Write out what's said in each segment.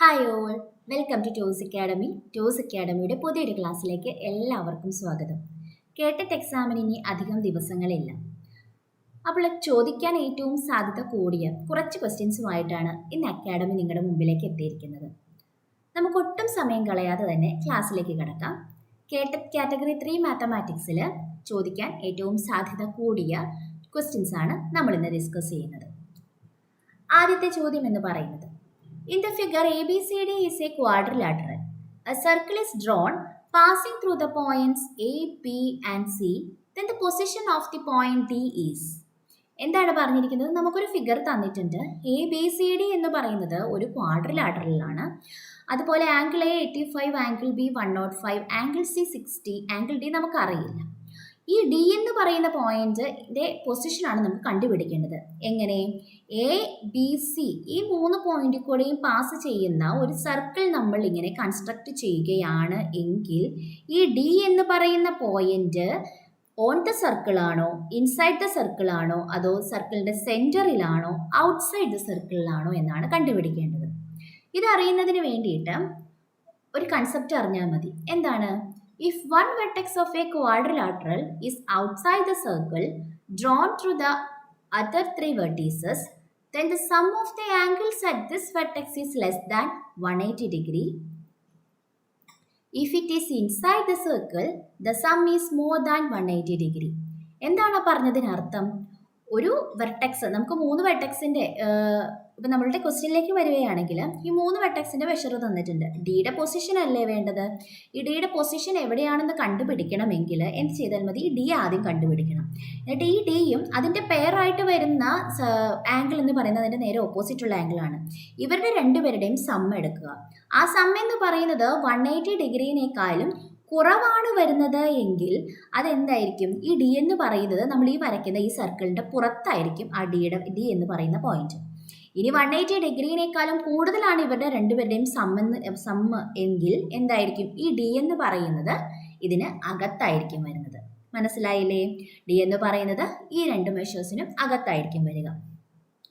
Hi all welcome to Toss academy Toss അക്കാഡമിയുടെ പുതിയൊരു ക്ലാസ്സിലേക്ക് എല്ലാവർക്കും സ്വാഗതം. കേട്ടിട്ട് എക്സാമിന് ഇനി അധികം ദിവസങ്ങളില്ല. അപ്പോൾ ചോദിക്കാൻ ഏറ്റവും സാധ്യത കൂടിയ കുറച്ച് ക്വസ്റ്റ്യൻസുമായിട്ടാണ് ഇന്ന് അക്കാഡമി നിങ്ങളുടെ മുമ്പിലേക്ക് എത്തിയിരിക്കുന്നത്. നമുക്ക് ഒട്ടും സമയം കളയാതെ തന്നെ ക്ലാസ്സിലേക്ക് കിടക്കാം. കേട്ട കാറ്റഗറി ത്രീ മാത്തമാറ്റിക്സിൽ ചോദിക്കാൻ ഏറ്റവും സാധ്യത കൂടിയ ക്വസ്റ്റ്യൻസാണ് നമ്മൾ ഇന്ന് ഡിസ്കസ് ചെയ്യുന്നത്. ആദ്യത്തെ ചോദ്യം എന്ന് പറയുന്നത് In the figure, ABCD is a quadrilateral. A circle is drawn passing through the points A, B and C. Then the position of the point D is. എന്താണ് പറഞ്ഞിരിക്കുന്നത് നമുക്കൊരു ഫിഗർ തന്നിട്ടുണ്ട് എ ബി സി ഡി എന്ന് പറയുന്നത് ഒരു ക്വാഡ്രിലാറ്ററലാണ് അതുപോലെ angle A eighty five angle B one not five angle C sixty angle D നമുക്കറിയില്ല ഈ ഡി എന്ന് പറയുന്ന പോയിന്റിന്റെ പൊസിഷനാണ് നമുക്ക് കണ്ടുപിടിക്കേണ്ടത് എങ്ങനെ എ ബി സി ഈ മൂന്ന് പോയിന്റിൽ കൂടെയും പാസ് ചെയ്യുന്ന ഒരു സർക്കിൾ നമ്മൾ ഇങ്ങനെ കൺസ്ട്രക്ട് ചെയ്യുകയാണ് എങ്കിൽ ഈ ഡി എന്ന് പറയുന്ന പോയിന്റ് ഓൺ ദ സർക്കിൾ ആണോ ഇൻസൈഡ് ദ സർക്കിൾ ആണോ അതോ സർക്കിളിന്റെ സെന്ററിലാണോ ഔട്ട്സൈഡ് ദ സർക്കിളിലാണോ എന്നാണ് കണ്ടുപിടിക്കേണ്ടത്. ഇത് വേണ്ടിയിട്ട് ഒരു കൺസെപ്റ്റ് അറിഞ്ഞാൽ മതി. എന്താണ്? If one vertex of a quadrilateral is outside the circle drawn through the other three vertices, then the sum of the angles at this vertex is less than 180 degree. If it is inside the circle, the sum is more than 180 degree. എന്താണ് പറഞ്ഞതിനർത്ഥം ഒരു vertex നമുക്ക് മൂന്ന് വെർട്ടെക്സിന്റെ ഇപ്പം നമ്മളുടെ ക്വസ്റ്റ്യനിലേക്ക് വരികയാണെങ്കിൽ ഈ മൂന്ന് വെട്ടക്സിന്റെ മെഷർ തന്നിട്ടുണ്ട്. ഡിയുടെ പൊസിഷൻ അല്ലേ വേണ്ടത്? ഈ ഡിയുടെ പൊസിഷൻ എവിടെയാണെന്ന് കണ്ടുപിടിക്കണമെങ്കിൽ എന്ത് ചെയ്താൽ മതി? ഈ ഡി ആദ്യം കണ്ടുപിടിക്കണം. എന്നിട്ട് ഈ ഡിയും അതിന്റെ പെയറായിട്ട് വരുന്ന ആംഗിൾ എന്ന് പറയുന്നത് അതിന്റെ നേരെ ഓപ്പോസിറ്റ് ഉള്ള ആംഗിൾ ആണ്. ഇവരുടെ രണ്ടുപേരുടെയും സം എടുക്കുക. ആ സം എന്ന് പറയുന്നത് വൺ എയ്റ്റി ഡിഗ്രീനേക്കാളും കുറവാണ് വരുന്നത് എങ്കിൽ അതെന്തായിരിക്കും? ഈ ഡി എന്ന് പറയുന്നത് നമ്മൾ ഈ വരയ്ക്കുന്ന ഈ സർക്കിളിന്റെ പുറത്തായിരിക്കും ആ ഡിയുടെ ഡി എന്ന് പറയുന്ന പോയിന്റ് ഇനി വൺ എയ്റ്റി ഡിഗ്രീനേക്കാളും കൂടുതലാണ് ഇവരുടെ രണ്ടുപേരുടെയും സമ്മെന്ന് സമ്മ് എങ്കിൽ എന്തായിരിക്കും? ഈ ഡി എന്ന് പറയുന്നത് ഇതിന് അകത്തായിരിക്കും വരുന്നത്. മനസ്സിലായില്ലേ? ഡി എന്ന് പറയുന്നത് ഈ രണ്ട് മെഷേഴ്സിനും അകത്തായിരിക്കും വരിക.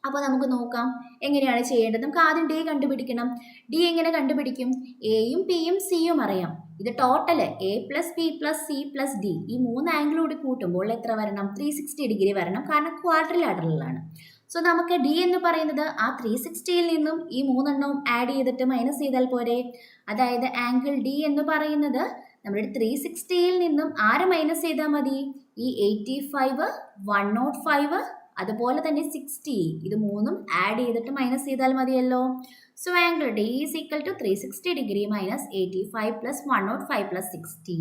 അപ്പോൾ നമുക്ക് നോക്കാം. എങ്ങനെയാണ് ചെയ്യേണ്ടത്? നമുക്ക് ആദ്യം ഡി കണ്ടുപിടിക്കണം. ഡി എങ്ങനെ കണ്ടുപിടിക്കും? എയും പിയും സിയും അറിയാം. ഇത് total A plus B plus C plus D ഈ മൂന്ന് ആംഗിൾ കൂടി കൂട്ടുമ്പോൾ എത്ര വരണം? ത്രീ സിക്സ്റ്റി ഡിഗ്രി വരണം. കാരണം ക്വാർട്ടറിലാറ്ററലാണ് സോ നമുക്ക് ഡി എന്ന് പറയുന്നത് ആ ത്രീ സിക്സ്റ്റിയിൽ നിന്നും ഈ മൂന്നെണ്ണവും ആഡ് ചെയ്തിട്ട് മൈനസ് ചെയ്താൽ പോരെ? അതായത് ആംഗിൾ ഡി എന്ന് പറയുന്നത് നമ്മുടെ ത്രീ സിക്സ്റ്റിയിൽ നിന്നും ആറ് മൈനസ് ചെയ്താൽ മതി? ഈ eighty five one not five അതുപോലെ തന്നെ സിക്സ്റ്റി ഇത് മൂന്നും ആഡ് ചെയ്തിട്ട് മൈനസ് ചെയ്താൽ മതിയല്ലോ. So angle D is equal to three sixty degree minus eighty five plus one not five plus sixty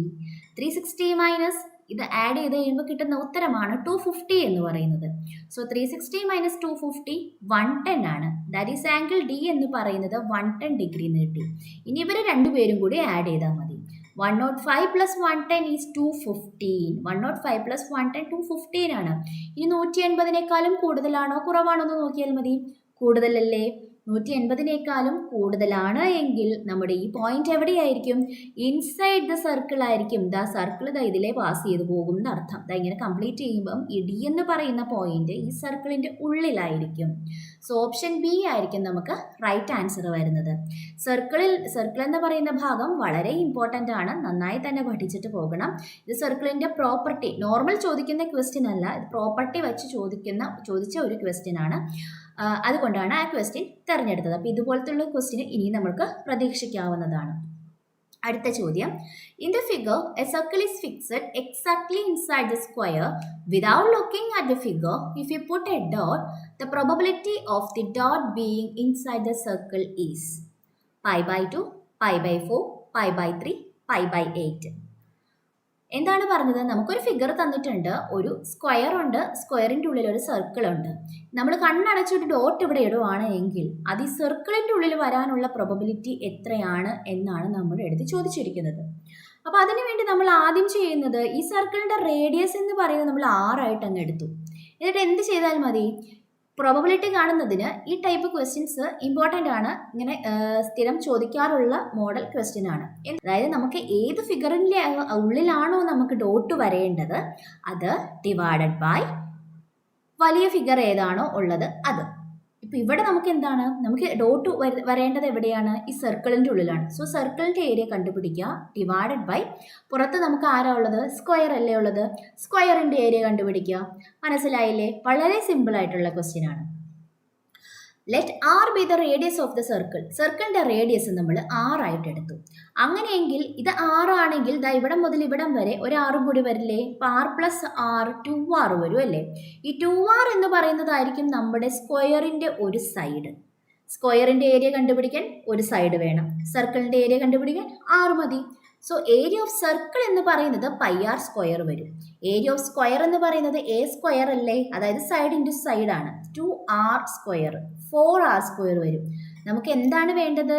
three sixty minus ഇത് ആഡ് ചെയ്ത് കഴിയുമ്പോൾ കിട്ടുന്ന ഉത്തരമാണ് ടു ഫിഫ്റ്റി എന്ന് പറയുന്നത്. So three sixty minus two fifty one ten ആണ്. That is angle D എന്ന് പറയുന്നത് വൺ ടെൻ ഡിഗ്രി എന്ന് കിട്ടി. ഇനി ഇവർ രണ്ടുപേരും കൂടി ആഡ് ചെയ്താൽ മതി. One not five plus one ten is two fifteen one not five plus one ten two fifteen ആണ്. ഇനി നൂറ്റി എൺപതിനേക്കാളും കൂടുതലാണോ കുറവാണോ എന്ന് നോക്കിയാൽ മതി. കൂടുതലല്ലേ? നൂറ്റി എൺപതിനേക്കാളും കൂടുതലാണ് എങ്കിൽ നമ്മുടെ ഈ പോയിന്റ് എവിടെയായിരിക്കും? ഇൻസൈഡ് ദ സർക്കിൾ ആയിരിക്കും. ദ സർക്കിൾ ദ ഇതിലെ പാസ് ചെയ്ത് പോകും എന്നർത്ഥം ദ ഇങ്ങനെ കംപ്ലീറ്റ് ചെയ്യുമ്പം ഇടി എന്ന് പറയുന്ന പോയിന്റ് ഈ സർക്കിളിന്റെ ഉള്ളിലായിരിക്കും. സോ ഓപ്ഷൻ ബി ആയിരിക്കും നമുക്ക് റൈറ്റ് ആൻസർ വരുന്നത്. സർക്കിളിൽ സർക്കിൾ എന്ന് പറയുന്ന ഭാഗം വളരെ ഇമ്പോർട്ടന്റ് ആണ്. നന്നായി തന്നെ പഠിച്ചിട്ട് പോകണം. ഇത് സർക്കിളിന്റെ പ്രോപ്പർട്ടി നോർമൽ ചോദിക്കുന്ന ക്വസ്റ്റ്യൻ അല്ല. ഇത് പ്രോപ്പർട്ടി വെച്ച് ചോദിക്കുന്ന ചോദിച്ച ഒരു ക്വസ്റ്റ്യൻ ആണ്. അതുകൊണ്ടാണ് ആ ക്വസ്റ്റ്യൻ തിരഞ്ഞെടുത്തത്. അപ്പോൾ ഇതുപോലത്തുള്ള ക്വസ്റ്റ്യൻ ഇനി നമുക്ക് പ്രതീക്ഷിക്കാവുന്നതാണ്. അടുത്ത ചോദ്യം. In the figure a circle is fixed exactly inside the square without looking at the figure if you put a dot the probability of the dot being inside the circle is pi by two pi by four pi by three pi by eight എന്താണ് പറഞ്ഞത്? നമുക്കൊരു figure തന്നിട്ടുണ്ട്. ഒരു square ഉണ്ട്. സ്ക്വയറിന്റെ ഉള്ളിൽ ഒരു circle ഉണ്ട്. നമ്മൾ കണ്ണടച്ചൊരു ഡോട്ട് ഇവിടെ ഇടുവാണ് എങ്കിൽ അത് ഈ സർക്കിളിന്റെ ഉള്ളിൽ വരാനുള്ള പ്രോബിലിറ്റി എത്രയാണ് എന്നാണ് നമ്മൾ എടുത്ത് ചോദിച്ചിരിക്കുന്നത്. അപ്പോൾ അതിനു വേണ്ടി നമ്മൾ ആദ്യം ചെയ്യുന്നത് ഈ സർക്കിളിന്റെ റേഡിയസ് എന്ന് പറയുന്നത് നമ്മൾ ആറായിട്ട് അങ്ങ് എടുത്തു. എന്നിട്ട് എന്ത് ചെയ്താൽ മതി? പ്രോബബിലിറ്റി കാണുന്നതിന് ഈ ടൈപ്പ് ക്വസ്റ്റ്യൻസ് ഇമ്പോർട്ടന്റ് ആണ്. ഇങ്ങനെ സ്ഥിരം ചോദിക്കാറുള്ള മോഡൽ ക്വസ്റ്റ്യൻ ആണ്. അതായത് നമുക്ക് ഏത് ഫിഗറിന്റെ ഉള്ളിലാണോ നമുക്ക് ഡോട്ട് വരേണ്ടത്? അത് ഡിവൈഡഡ് ബൈ വലിയ ഫിഗർ ഏതാണോ ഉള്ളത്? അത്. ഇപ്പം ഇവിടെ നമുക്ക് എന്താണ് നമുക്ക് ഡോട്ട് വരേണ്ടത് എവിടെയാണ്? ഈ സർക്കിളിന്റെ ഉള്ളിലാണ്. സോ സർക്കിളിന്റെ ഏരിയ കണ്ടുപിടിക്കുക. ഡിവൈഡഡ് ബൈ പുറത്ത് നമുക്ക് ആരാ ഉള്ളത്? സ്ക്വയർ അല്ലേ ഉള്ളത്? സ്ക്വയറിന്റെ ഏരിയ കണ്ടുപിടിക്കുക. മനസ്സിലായില്ലേ? വളരെ സിമ്പിൾ ആയിട്ടുള്ള ക്വസ്റ്റ്യൻ ആണ്. Let R be the radius of the circle സർക്കിളിന്റെ റേഡിയസ് നമ്മൾ ആറായിട്ട് എടുത്തു. അങ്ങനെയെങ്കിൽ ഇത് ആറാണെങ്കിൽ ദാ ഇവിടം മുതൽ ഇവിടം വരെ ഒരു ആറും കൂടി വരില്ലേ? അപ്പോൾ R plus R two R വരും അല്ലേ? ഈ ടു ആർ എന്ന് പറയുന്നതായിരിക്കും നമ്മുടെ സ്ക്വയറിന്റെ ഒരു സൈഡ് സ്ക്വയറിന്റെ ഏരിയ കണ്ടുപിടിക്കാൻ ഒരു സൈഡ് വേണം. സർക്കിളിന്റെ ഏരിയ കണ്ടുപിടിക്കാൻ ആറ് മതി. സോ ഏരിയ ഓഫ് സർക്കിൾ എന്ന് പറയുന്നത് പൈ ആർ സ്ക്വയർ വരും. ഏരിയ ഓഫ് സ്ക്വയർ എന്ന് പറയുന്നത് എ സ്ക്വയർ അല്ലേ? അതായത് സൈഡ് ഇന്റു സൈഡ് ആണ്. Two R square four R square വരും. നമുക്ക് എന്താണ് വേണ്ടത്?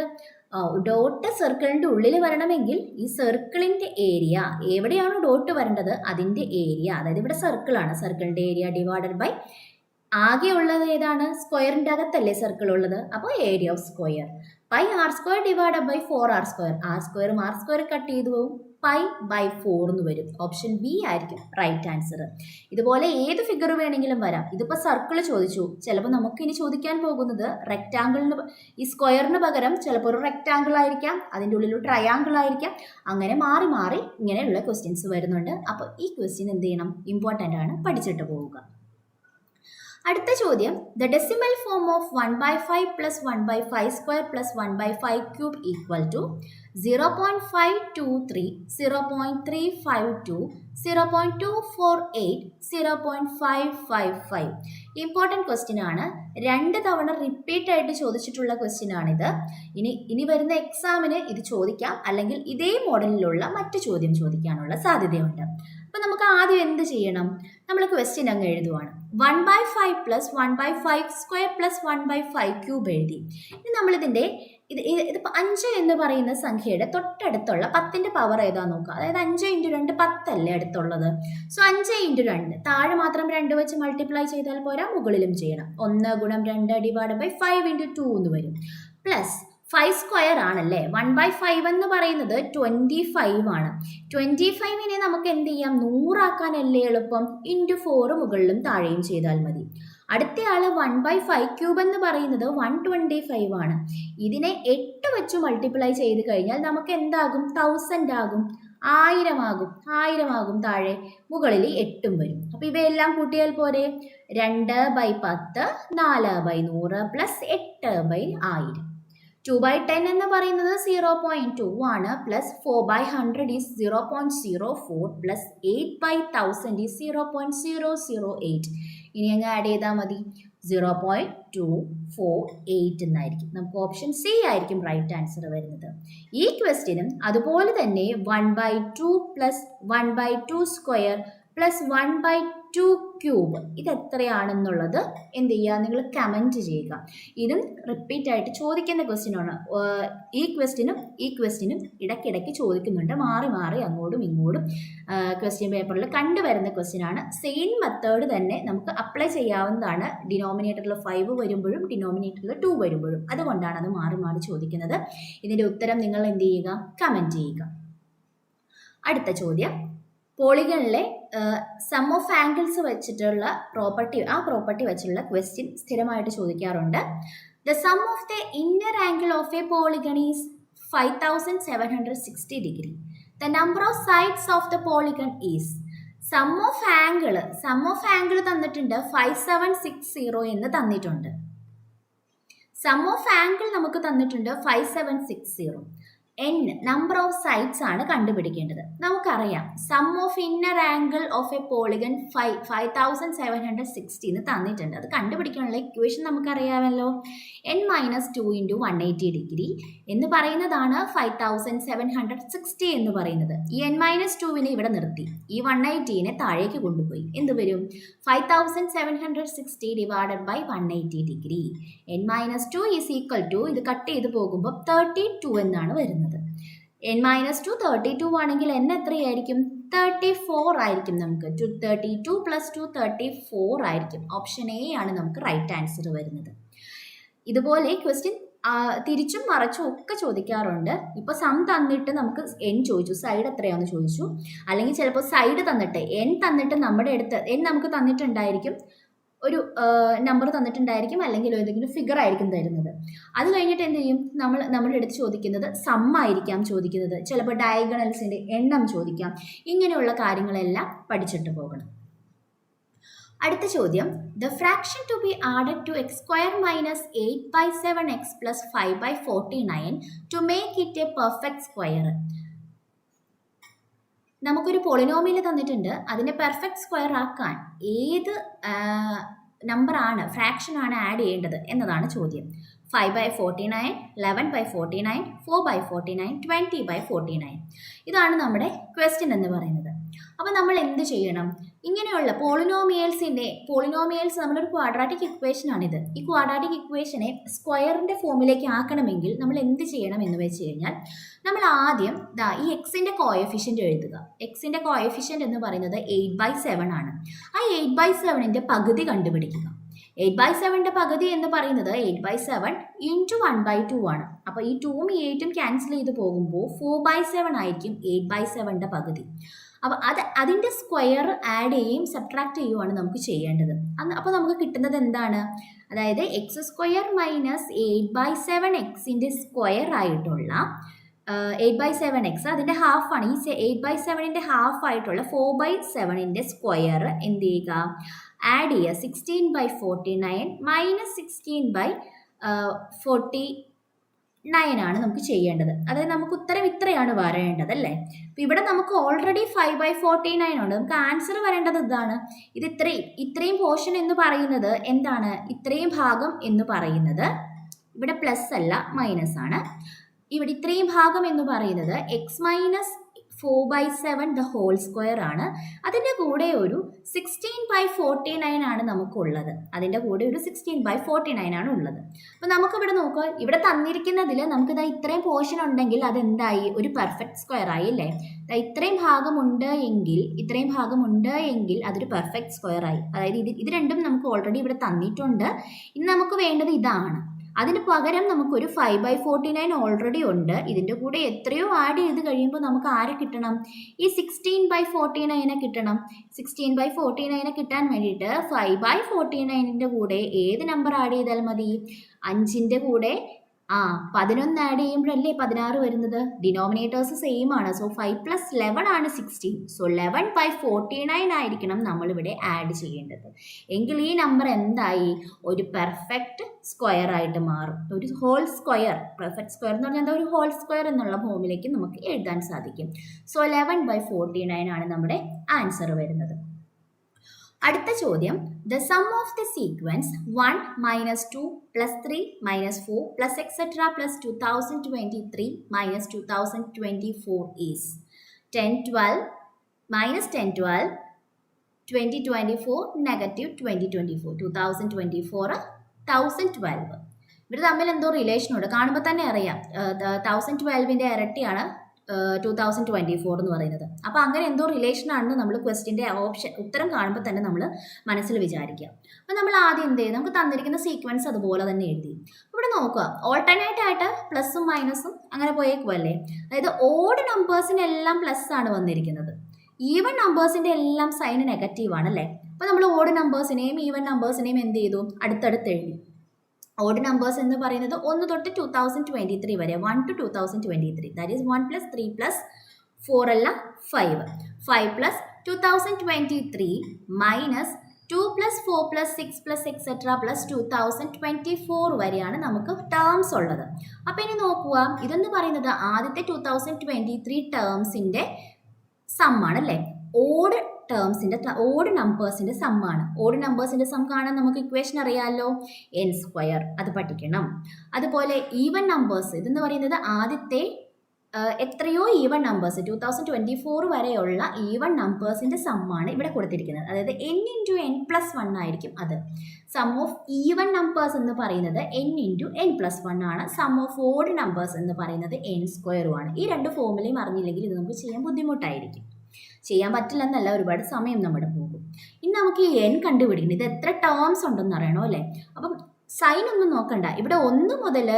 ഡോട്ട് സർക്കിളിന്റെ ഉള്ളിൽ വരണമെങ്കിൽ ഈ സർക്കിളിന്റെ ഏരിയ എവിടെയാണോ ഡോട്ട് വരേണ്ടത്? അതിന്റെ ഏരിയ അതായത് ഇവിടെ സർക്കിളാണ് സർക്കിളിന്റെ ഏരിയ ഡിവൈഡഡ് ബൈ ആകെ ഉള്ളത് ഏതാണ്? സ്ക്വയറിന്റെ അകത്തല്ലേ സർക്കിൾ ഉള്ളത്? അപ്പോൾ area of square pi R square divide by four R square R സ്ക്വയറും ആർ സ്ക്വയർ കട്ട് ചെയ്തു പോകും പൈ ബൈ ഫോർ എന്ന് വരും. ഓപ്ഷൻ ബി ആയിരിക്കും റൈറ്റ് ആൻസർ ഇതുപോലെ ഏത് ഫിഗർ വേണമെങ്കിലും വരാം. ഇതിപ്പോൾ സർക്കിൾ ചോദിച്ചു. ചിലപ്പോൾ നമുക്ക് ഇനി ചോദിക്കാൻ പോകുന്നത് റെക്റ്റാങ്കിളിന് ഈ സ്ക്വയറിന് പകരം ചിലപ്പോൾ ഒരു റെക്റ്റാങ്കിൾ ആയിരിക്കാം. അതിന്റെ ഉള്ളിൽ ഒരു ട്രയാങ്കിൾ ആയിരിക്കാം. അങ്ങനെ മാറി മാറി ഇങ്ങനെയുള്ള ക്വസ്റ്റ്യൻസ് വരുന്നുണ്ട്. അപ്പോൾ ഈ ക്വസ്റ്റ്യൻ എന്ത് ചെയ്യണം? ഇമ്പോർട്ടന്റ് ആണ്. പഠിച്ചിട്ട് പോവുക. അടുത്ത ചോദ്യം. The decimal form of one by five plus one by five square plus one by five cube equal to zero point five two three zero point three five two zero point two four eight zero point five five five important question ആണ്. രണ്ട് തവണ repeat ആയിട്ട് ചോദിച്ചിട്ടുള്ള question ആണിത്. ഇനി ഇനി വരുന്ന എക്സാമിന് ഇത് ചോദിക്കാം. അല്ലെങ്കിൽ ഇതേ മോഡലിലുള്ള മറ്റു ചോദ്യം ചോദിക്കാനുള്ള സാധ്യതയുണ്ട്. അപ്പം നമുക്ക് ആദ്യം എന്ത് ചെയ്യണം? നമ്മൾ ക്വസ്റ്റ്യൻ അങ്ങ് എഴുതുവാണ്. One by five plus one by five square plus one by five cube എഴുതി. ഇനി നമ്മളിതിന്റെ ഇത് ഇതിപ്പോൾ അഞ്ച് എന്ന് പറയുന്ന സംഖ്യയുടെ തൊട്ടടുത്തുള്ള പത്തിന്റെ പവർ ഏതാ നോക്കുക. അതായത് അഞ്ച് ഇന്റു രണ്ട് പത്തല്ലേ അടുത്തുള്ളത്. സോ അഞ്ച് ഇന്റു രണ്ട്. താഴെ മാത്രം രണ്ട് വെച്ച് മൾട്ടിപ്ലൈ ചെയ്താൽ പോരാ. മുകളിലും ചെയ്യണം. ഒന്ന് ഗുണം രണ്ട് divide by five into two എന്ന് വരും. പ്ലസ് ഫൈവ് സ്ക്വയർ ആണല്ലേ? വൺ ബൈ ഫൈവ് എന്ന് പറയുന്നത് ട്വന്റി ഫൈവ് ആണ്. ട്വന്റി ഫൈവിനെ നമുക്ക് എന്ത് ചെയ്യാം? നൂറാക്കാനല്ലേ എളുപ്പം? ഇന്റു ഫോറ് മുകളിലും താഴെയും ചെയ്താൽ മതി. അടുത്തയാൾ വൺ ബൈ ഫൈവ് ക്യൂബ് എന്ന് പറയുന്നത് വൺ ട്വന്റി ഫൈവ് ആണ്. ഇതിനെ എട്ട് വെച്ച് മൾട്ടിപ്ലൈ ചെയ്ത് കഴിഞ്ഞാൽ നമുക്ക് എന്താകും? തൗസൻഡ് ആകും. ആയിരമാകും ആയിരമാകും താഴെ. മുകളിൽ എട്ടും വരും. അപ്പോൾ ഇവയെല്ലാം കൂട്ടിയാൽ പോരെ? രണ്ട് ബൈ പത്ത് നാല് ബൈ നൂറ് പ്ലസ് എട്ട് ബൈ ആയിരം. ടു ബൈ ടെൻ എന്ന് പറയുന്നത് സീറോ പോയിന്റ് ടു ആണ്. Plus four by hundred is zero point zero four plus eight by thousand is zero point zero zero eight ഇനി അങ്ങ് ആഡ് ചെയ്താൽ മതി. Zero point two four eight എന്നായിരിക്കും. നമുക്ക് option C ആയിരിക്കും റൈറ്റ് ആൻസർ വരുന്നത്. ഈ ക്വസ്റ്റ്യനും അതുപോലെ തന്നെ one by two plus one by two square plus one by two cube ഇത് എത്രയാണെന്നുള്ളത് എന്ത് ചെയ്യുക? നിങ്ങൾ കമന്റ് ചെയ്യുക. ഇതും റിപ്പീറ്റ് ആയിട്ട് ചോദിക്കുന്ന ക്വസ്റ്റ്യനാണ് ഈ ക്വസ്റ്റ്യനും ഈ ക്വസ്റ്റ്യനും ഇടയ്ക്കിടയ്ക്ക് ചോദിക്കുന്നുണ്ട്. മാറി മാറി അങ്ങോട്ടും ഇങ്ങോട്ടും. ക്വസ്റ്റ്യൻ പേപ്പറിൽ കണ്ടുവരുന്ന ക്വസ്റ്റ്യനാണ് സെയിം മെത്തേഡ് തന്നെ നമുക്ക് അപ്ലൈ ചെയ്യാവുന്നതാണ്. ഡിനോമിനേറ്ററിൽ ഫൈവ് വരുമ്പോഴും ഡിനോമിനേറ്ററിൽ ടു വരുമ്പോഴും. അതുകൊണ്ടാണ് അത് മാറി മാറി ചോദിക്കുന്നത്. ഇതിന്റെ ഉത്തരം നിങ്ങൾ എന്ത് ചെയ്യുക? കമന്റ് ചെയ്യുക. അടുത്ത ചോദ്യം. പോളിഗണിലെ സം ഓഫ് ആംഗിൾസ് വെച്ചിട്ടുള്ള പ്രോപ്പർട്ടി ആ പ്രോപ്പർട്ടി വെച്ചുള്ള ക്വസ്റ്റ്യൻ സ്ഥിരമായിട്ട് ചോദിക്കാറുണ്ട്. The sum of the inner angle of a polygon is five thousand seven hundred sixty degree the number of sides of the polygon is sum of angle sum of angle തന്നിട്ടുണ്ട് five seven six zero എന്ന് തന്നിട്ടുണ്ട്. Sum of angle നമുക്ക് തന്നിട്ടുണ്ട് five seven six zero N number of sides ആണ് കണ്ടുപിടിക്കേണ്ടത്. നമുക്കറിയാം sum of inner angle of a polygon five five thousand seven hundred സിക്സ്റ്റീന്ന് തന്നിട്ടുണ്ട്. അത് കണ്ടുപിടിക്കാനുള്ള ഇക്വേഷൻ നമുക്കറിയാമല്ലോ. N minus two into one eighty degree എന്ന് പറയുന്നതാണ് five thousand seven hundred sixty എന്ന് പറയുന്നത്. ഈ എൻ മൈനസ് ടുവിനെ ഇവിടെ നിർത്തി. ഈ വൺ എയ്റ്റീനെ താഴേക്ക് കൊണ്ടുപോയി. എന്ത് വരും? Five thousand seven hundred sixty divided by one eighty degree N minus two is equal to ഇത് കട്ട് ചെയ്ത് പോകുമ്പോൾ തേർട്ടി ടു എന്നാണ് വരുന്നത്. N minus two thirty two ആണെങ്കിൽ എൻ എത്രയായിരിക്കും? തേർട്ടി ഫോർ ആയിരിക്കും നമുക്ക്. Two thirty two plus two thirty four ആയിരിക്കും. ഓപ്ഷൻ എ ആണ് നമുക്ക് റൈറ്റ് ആൻസർ വരുന്നത്. ഇതുപോലെ ക്വസ്റ്റ്യൻ തിരിച്ചും മറച്ചും ഒക്കെ ചോദിക്കാറുണ്ട്. ഇപ്പോൾ സം തന്നിട്ട് നമുക്ക് എൻ ചോദിച്ചു. സൈഡ് എത്രയാന്ന് ചോദിച്ചു. അല്ലെങ്കിൽ ചിലപ്പോൾ സൈഡ് തന്നിട്ട് എൻ തന്നിട്ട് നമ്മുടെ അടുത്ത് എൻ നമുക്ക് തന്നിട്ടുണ്ടായിരിക്കും. ഒരു നമ്പർ തന്നിട്ടുണ്ടായിരിക്കും. അല്ലെങ്കിൽ ഏതെങ്കിലും ഫിഗർ ആയിരിക്കും തരുന്നത്. അത് കഴിഞ്ഞിട്ട് എന്ത് ചെയ്യും? നമ്മൾ നമ്മുടെ അടുത്ത് ചോദിക്കുന്നത് സം ആയിരിക്കാം ചോദിക്കുന്നത്. ചിലപ്പോൾ ഡയഗണൽസിന്റെ എണ്ണം ചോദിക്കാം. ഇങ്ങനെയുള്ള കാര്യങ്ങളെല്ലാം പഠിച്ചിട്ട് പോകണം. അടുത്ത ചോദ്യം. The fraction to be added to x square minus eight by seven x plus five by forty nine to make it a perfect square നമുക്കൊരു പോളിനോമിയൽ തന്നിട്ടുണ്ട്. അതിനെ പെർഫെക്റ്റ് സ്ക്വയർ ആക്കാൻ ഏത് നമ്പറാണ് ഫ്രാക്ഷനാണ് ആഡ് ചെയ്യേണ്ടത് എന്നതാണ് ചോദ്യം. Five by forty nine eleven by forty nine four by forty nine twenty by forty nine ഇതാണ് നമ്മുടെ ക്വസ്റ്റ്യൻ എന്ന് പറയുന്നത്. അപ്പോൾ നമ്മൾ എന്ത് ചെയ്യണം? ഇങ്ങനെയുള്ള പോളിനോമിയൽസിന്റെ പോളിനോമിയൽസ് നമ്മളൊരു ക്വാഡ്രാറ്റിക് ഇക്വേഷൻ ആണിത് ഈ ക്വാഡ്രാറ്റിക് ഇക്വേഷനെ സ്ക്വയറിന്റെ ഫോമിലേക്ക് ആക്കണമെങ്കിൽ നമ്മൾ എന്ത് ചെയ്യണം എന്ന് വെച്ച് കഴിഞ്ഞാൽ നമ്മൾ ആദ്യം ദാ ഈ എക്സിന്റെ കോയഫിഷ്യന്റ് എഴുതുക. എക്സിന്റെ കോയഫിഷ്യന്റ് എന്ന് പറയുന്നത് എയ്റ്റ് ബൈ സെവൻ ആണ്. ആ എയ്റ്റ് ബൈ സെവനിന്റെ പകുതി കണ്ടുപിടിക്കുക. എയ്റ്റ് ബൈ സെവന്റെ പകുതി എന്ന് പറയുന്നത് eight by seven into one by two ആണ്. അപ്പോൾ ഈ ടൂവും എയ്റ്റും ക്യാൻസൽ ചെയ്ത് പോകുമ്പോൾ ഫോർ ബൈ സെവൻ ആയിരിക്കും എയ്റ്റ് ബൈ സെവന്റെ പകുതി. അപ്പോൾ അത് അതിന്റെ സ്ക്വയർ ആഡ് ചെയ്യുകയും സബ്ട്രാക്ട് ചെയ്യുകയാണ് നമുക്ക് ചെയ്യേണ്ടത്. അന്ന് അപ്പോൾ നമുക്ക് കിട്ടുന്നത് എന്താണ്? അതായത് x square minus eight by seven എക്സിന്റെ സ്ക്വയർ ആയിട്ടുള്ള എയ്റ്റ് ബൈ സെവൻ എക്സ് അതിന്റെ ഹാഫാണ് ഈ എയ്റ്റ് ബൈ സെവനിന്റെ ഹാഫ് ആയിട്ടുള്ള ഫോർ ബൈ സെവനിന്റെ സ്ക്വയർ എന്ത് ചെയ്യുക? ആഡ് ചെയ്യുക sixteen by forty nine minus sixteen by forty nine ആണ് നമുക്ക് ചെയ്യേണ്ടത്. അതായത് നമുക്ക് ഉത്തരം ഇത്രയാണ് വരേണ്ടത് അല്ലേ? അപ്പം ഇവിടെ നമുക്ക് already five by forty nine ഉണ്ട്. നമുക്ക് ആൻസർ വരേണ്ടത് ഇതാണ്. ഇത് ഇത്രയും ഇത്രയും പോർഷൻ എന്ന് പറയുന്നത് എന്താണ്? ഇത്രയും ഭാഗം എന്ന് പറയുന്നത് ഇവിടെ പ്ലസ് അല്ല മൈനസ് ആണ്. ഇവിടെ ഇത്രയും ഭാഗം എന്ന് പറയുന്നത് x minus four by seven the whole square ആണ്. അതിന്റെ കൂടെ ഒരു സിക്സ്റ്റീൻ ബൈ ഫോർട്ടി നയൻ ആണ് നമുക്കുള്ളത്. അതിന്റെ കൂടെ ഒരു സിക്സ്റ്റീൻ ബൈ ഫോർട്ടി നയൻ ആണ് ഉള്ളത്. അപ്പോൾ നമുക്കിവിടെ നോക്കുക ഇവിടെ തന്നിരിക്കുന്നതിൽ നമുക്കിത് ഇത്രയും പോർഷൻ ഉണ്ടെങ്കിൽ അതെന്തായി? ഒരു പെർഫെക്റ്റ് സ്ക്വയർ ആയി അല്ലേ? ഇത്രയും ഭാഗമുണ്ട് എങ്കിൽ ഇത്രയും ഭാഗമുണ്ട് എങ്കിൽ അതൊരു പെർഫെക്റ്റ് സ്ക്വയർ ആയി. അതായത് ഇത് ഇത് രണ്ടും നമുക്ക് ഓൾറെഡി ഇവിടെ തന്നിട്ടുണ്ട്. ഇനി നമുക്ക് വേണ്ടത് ഇതാണ്. അതിന് പകരം നമുക്കൊരു five by forty nine already ഉണ്ട്. ഇതിന്റെ കൂടെ എത്രയോ ആഡ് ചെയ്ത് കഴിയുമ്പോൾ നമുക്ക് ആരെ കിട്ടണം? ഈ സിക്സ്റ്റീൻ ബൈ ഫോർട്ടി നയനെ കിട്ടണം. സിക്സ്റ്റീൻ ബൈ ഫോർട്ടി നയനെ കിട്ടാൻ വേണ്ടിയിട്ട് ഫൈവ് ബൈ ഫോർട്ടി നയനിന്റെ കൂടെ ഏത് നമ്പർ ആഡ് ചെയ്താൽ മതി? അഞ്ചിന്റെ കൂടെ ആ പതിനൊന്ന് ആഡ് ചെയ്യുമ്പോഴല്ലേ പതിനാറ് വരുന്നത്? ഡിനോമിനേറ്റേഴ്സ് സെയിം ആണ്. സോ ഫൈവ് പ്ലസ് ലെവൻ ആണ് sixteen so eleven by forty nine ആയിരിക്കണം നമ്മളിവിടെ ആഡ് ചെയ്യേണ്ടത്. എങ്കിൽ ഈ നമ്പർ എന്തായി? ഒരു പെർഫെക്റ്റ് സ്ക്വയർ ആയിട്ട് മാറും. ഒരു ഹോൾ സ്ക്വയർ പെർഫെക്റ്റ് സ്ക്വയർ എന്ന് പറഞ്ഞാൽ എന്താ? ഒരു ഹോൾ സ്ക്വയർ എന്നുള്ള ഫോമിലേക്ക് നമുക്ക് എഴുതാൻ സാധിക്കും. So eleven by forty nine ആണ് നമ്മുടെ ആൻസർ വരുന്നത്. അടുത്ത ചോദ്യം. The sum of the sequence one minus two plus three minus four plus etcetera plus two thousand twenty three minus two thousand twenty four is ten twelve minus ten twelve twenty twenty four negative twenty twenty four two thousand twenty four thousand twelve ഇവർ തമ്മിൽ എന്തോ relation ഉണ്ട്. കാണുമ്പോൾ തന്നെ അറിയാം. Thousand ട്വൽവിന്റെ ഇരട്ടിയാണ് to thousand twenty four എന്ന് പറയുന്നത്. അപ്പോൾ അങ്ങനെ എന്തോ റിലേഷൻ ആണെന്ന് നമ്മൾ ക്വസ്റ്റിന്റെ ഓപ്ഷൻ ഉത്തരം കാണുമ്പോൾ തന്നെ നമ്മൾ മനസ്സിൽ വിചാരിക്കുക. അപ്പോൾ നമ്മൾ ആദ്യം എന്ത് ചെയ്യും? നമുക്ക് തന്നിരിക്കുന്ന സീക്വൻസ് അതുപോലെ തന്നെ എഴുതി. ഇവിടെ നോക്കുക. ഓൾട്ടർനേറ്റ് ആയിട്ട് പ്ലസും മൈനസും അങ്ങനെ പോയേക്കുമല്ലേ അതായത് ഓഡ് നമ്പേഴ്സിനെല്ലാം പ്ലസ് ആണ് വന്നിരിക്കുന്നത്. ഈവൻ നമ്പേഴ്സിന്റെ എല്ലാം സൈൻ നെഗറ്റീവ് ആണ് അല്ലേ? അപ്പോൾ നമ്മൾ ഓഡ് നമ്പേഴ്സിനെയും ഈവൻ നമ്പേഴ്സിനെയും എന്ത് ചെയ്തു? അടുത്തടുത്ത് എഴുതി. ഓഡ് നമ്പേഴ്സ് എന്ന് പറയുന്നത് ഒന്ന് തൊട്ട് ടു തൗസൻഡ് ട്വന്റി ത്രീ വരെ. One two two thousand twenty three that is one plus three plus four അല്ല five five plus two thousand twenty three minus two plus four plus six plus etcetera plus two thousand twenty four വരെയാണ് നമുക്ക് terms ഉള്ളത്. അപ്പോൾ ഇനി നോക്കുക ഇതെന്ന് പറയുന്നത് ആദ്യത്തെ ടു തൗസൻഡ് ട്വന്റി ത്രീ ടേംസിന്റെ സമ്മാണ് അല്ലേ? ഓഡ് ടേംസിന്റെ ഓഡ് നമ്പേഴ്സിന്റെ സമ്മാണ് ഓഡ് നമ്പേഴ്സിന്റെ സം കാണാൻ നമുക്ക് ഇക്വേഷൻ അറിയാമല്ലോ എൻ സ്ക്വയർ അത് പഠിക്കണം. അതുപോലെ ഈവൻ നമ്പേഴ്സ് ഇതെന്ന് പറയുന്നത് ആദ്യത്തെ എത്രയോ even numbers two thousand twenty four വരെയുള്ള ഈവൺ നമ്പേഴ്സിന്റെ സമ്മാണ് ഇവിടെ കൊടുത്തിരിക്കുന്നത്. അതായത് n into n plus one ആയിരിക്കും അത്. സം ഓഫ് ഈവൺ നമ്പേഴ്സ് എന്ന് പറയുന്നത് n into n plus one ആണ്. സം ഓഫ് ഓഡ് നമ്പേഴ്സ് എന്ന് പറയുന്നത് എൻ സ്ക്വയറുമാണ് ഈ രണ്ട് ഫോമിലയും അറിഞ്ഞില്ലെങ്കിൽ ഇത് നമുക്ക് ചെയ്യാൻ ബുദ്ധിമുട്ടായിരിക്കും. ചെയ്യാൻ പറ്റില്ല എന്നല്ല ഒരുപാട് സമയം നമ്മുടെ പോകും. ഇനി നമുക്ക് ഈ എൻ കണ്ടുപിടിക്കണം. ഇത് എത്ര ടേംസ് ഉണ്ടെന്ന് അറിയണോ അല്ലേ? അപ്പം സൈൻ ഒന്നും നോക്കണ്ട. ഇവിടെ ഒന്ന് മുതൽ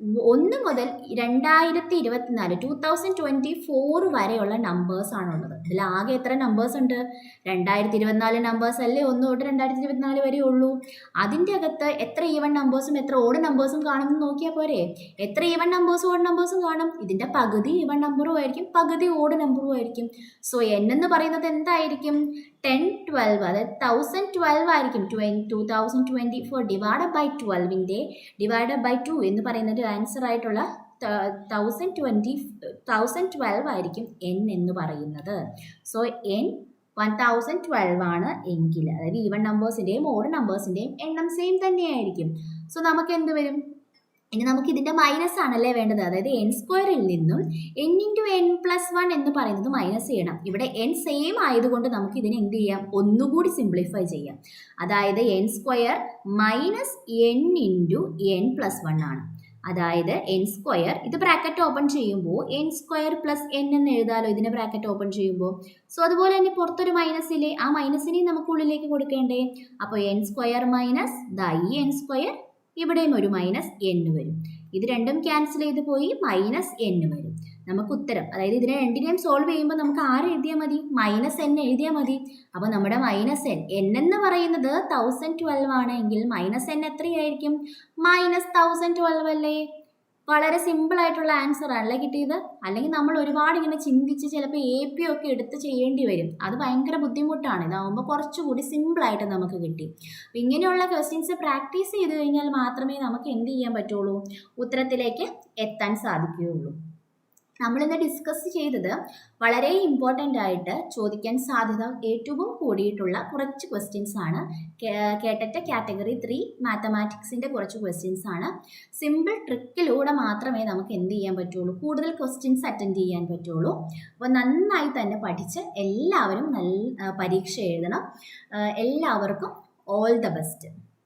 ഒന്ന് മുതൽ രണ്ടായിരത്തി ഇരുപത്തിനാല് ടു തൗസൻഡ് ട്വന്റി ഫോർ വരെയുള്ള നമ്പേഴ്സ് ആണുള്ളത്. ഇതിൽ ആകെ എത്ര നമ്പേഴ്സ് ഉണ്ട്? രണ്ടായിരത്തി ഇരുപത്തിനാല് നമ്പേഴ്സ് അല്ലേ? ഒന്ന് തൊട്ട് രണ്ടായിരത്തി ഇരുപത്തിനാല് വരെ ഉള്ളൂ. അതിന്റെ അകത്ത് എത്ര ഈവൻ നമ്പേഴ്സും എത്ര ഓഡ് നമ്പേഴ്സും കാണുമെന്ന് നോക്കിയാൽ പോരെ? എത്ര ഈവൻ നമ്പേഴ്സും ഓഡ് നമ്പേഴ്സും കാണും? ഇതിന്റെ പകുതി ഈവൻ നമ്പറും ആയിരിക്കും പകുതി ഓഡ് നമ്പറും ആയിരിക്കും. സോ എൻ എന്ന് പറയുന്നത് എന്തായിരിക്കും? ടെൻ ട്വൽവ് അതായത് തൗസൻഡ് ട്വൽവ് ആയിരിക്കും. ട്വൻ two thousand twenty four divide by ട്വൽവിന്റെ divide by two എന്ന് പറയുന്നത് ആൻസർ ആയിട്ടുള്ള തൗസൻഡ് ട്വന്റി തൗസൻഡ് ട്വൽവ് ആയിരിക്കും എൻ എന്ന് പറയുന്നത്. So n one thousand twelve ആണ് എങ്കിൽ അതായത് ഈവൺ നമ്പേഴ്സിന്റെയും ഓഡ് നമ്പേഴ്സിന്റെയും എണ്ണം സെയിം തന്നെയായിരിക്കും. സോ നമുക്ക് എന്ത് വരും? ഇനി നമുക്ക് ഇതിന്റെ മൈനസ് ആണല്ലേ വേണ്ടത്? അതായത് എൻ സ്ക്വയറിൽ നിന്നും n into n plus one എന്ന് പറയുന്നത് മൈനസ് ചെയ്യണം. ഇവിടെ എൻ സെയിം ആയതുകൊണ്ട് നമുക്ക് ഇതിനെ എന്ത് ചെയ്യാം? ഒന്നുകൂടി സിംപ്ലിഫൈ ചെയ്യാം. അതായത് n square minus n into n plus one ആണ്. അതായത് എൻ സ്ക്വയർ ഇത് ബ്രാക്കറ്റ് ഓപ്പൺ ചെയ്യുമ്പോൾ എൻ സ്ക്വയർ പ്ലസ് എൻ എന്ന് എഴുതാലോ? ഇതിനെ ബ്രാക്കറ്റ് ഓപ്പൺ ചെയ്യുമ്പോൾ സോ അതുപോലെ തന്നെ പുറത്തൊരു മൈനസ് ഇല്ലേ? ആ മൈനസിനെ നമുക്ക് ഉള്ളിലേക്ക് കൊടുക്കേണ്ടേ? അപ്പോൾ എൻ സ്ക്വയർ മൈനസ് ദ ഈ എൻ സ്ക്വയർ ഇവിടെയും ഒരു മൈനസ് എൻ വരും. ഇത് രണ്ടും ക്യാൻസൽ ചെയ്ത് പോയി മൈനസ് എൻ വരും. നമുക്ക് ഉത്തരം. അതായത് ഇതിനെ രണ്ടിനെയും സോൾവ് ചെയ്യുമ്പോൾ നമുക്ക് ആര് എഴുതിയാൽ മതി? മൈനസ് എൻ എഴുതിയാൽ മതി. അപ്പോൾ നമ്മുടെ മൈനസ് എൻ എൻ എന്ന് പറയുന്നത് തൗസൻഡ് ട്വൽവ് ആണ് എങ്കിൽ മൈനസ് എൻ എത്രയായിരിക്കും? മൈനസ് തൗസൻഡ് ട്വൽവ് അല്ലേ? വളരെ സിമ്പിൾ ആയിട്ടുള്ള ആൻസർ അല്ല കിട്ടിയത്? അല്ലെങ്കിൽ നമ്മൾ ഒരുപാട് ഇങ്ങനെ ചിന്തിച്ച് ചിലപ്പോൾ എ പി ഒക്കെ എടുത്ത് ചെയ്യേണ്ടി വരും. അത് ഭയങ്കര ബുദ്ധിമുട്ടാണ്. ഇതാവുമ്പോൾ കുറച്ചുകൂടി സിമ്പിളായിട്ട് നമുക്ക് കിട്ടി. അപ്പം ഇങ്ങനെയുള്ള ക്വസ്റ്റ്യൻസ് പ്രാക്ടീസ് ചെയ്ത് കഴിഞ്ഞാൽ മാത്രമേ നമുക്ക് എന്ത് ചെയ്യാൻ പറ്റുള്ളൂ? ഉത്തരത്തിലേക്ക് എത്താൻ സാധിക്കുകയുള്ളൂ. നമ്മളിന്ന് ഡിസ്കസ് ചെയ്തത് വളരെ ഇമ്പോർട്ടന്റ് ആയിട്ട് ചോദിക്കാൻ സാധ്യത ഏറ്റവും കൂടിയിട്ടുള്ള കുറച്ച് ക്വസ്റ്റ്യൻസ് ആണ്. കേട്ടറ്റ കാറ്റഗറി ത്രീ മാത്തമാറ്റിക്സിന്റെ കുറച്ച് ക്വസ്റ്റ്യൻസ് ആണ്. സിമ്പിൾ ട്രിക്കിലൂടെ മാത്രമേ നമുക്ക് എന്ത് ചെയ്യാൻ പറ്റുള്ളൂ? കൂടുതൽ ക്വസ്റ്റ്യൻസ് അറ്റൻഡ് ചെയ്യാൻ പറ്റുള്ളൂ. അപ്പോൾ നന്നായി തന്നെ പഠിച്ച് എല്ലാവരും നല്ല പരീക്ഷ എഴുതണം. എല്ലാവർക്കും ഓൾ ദ ബെസ്റ്റ്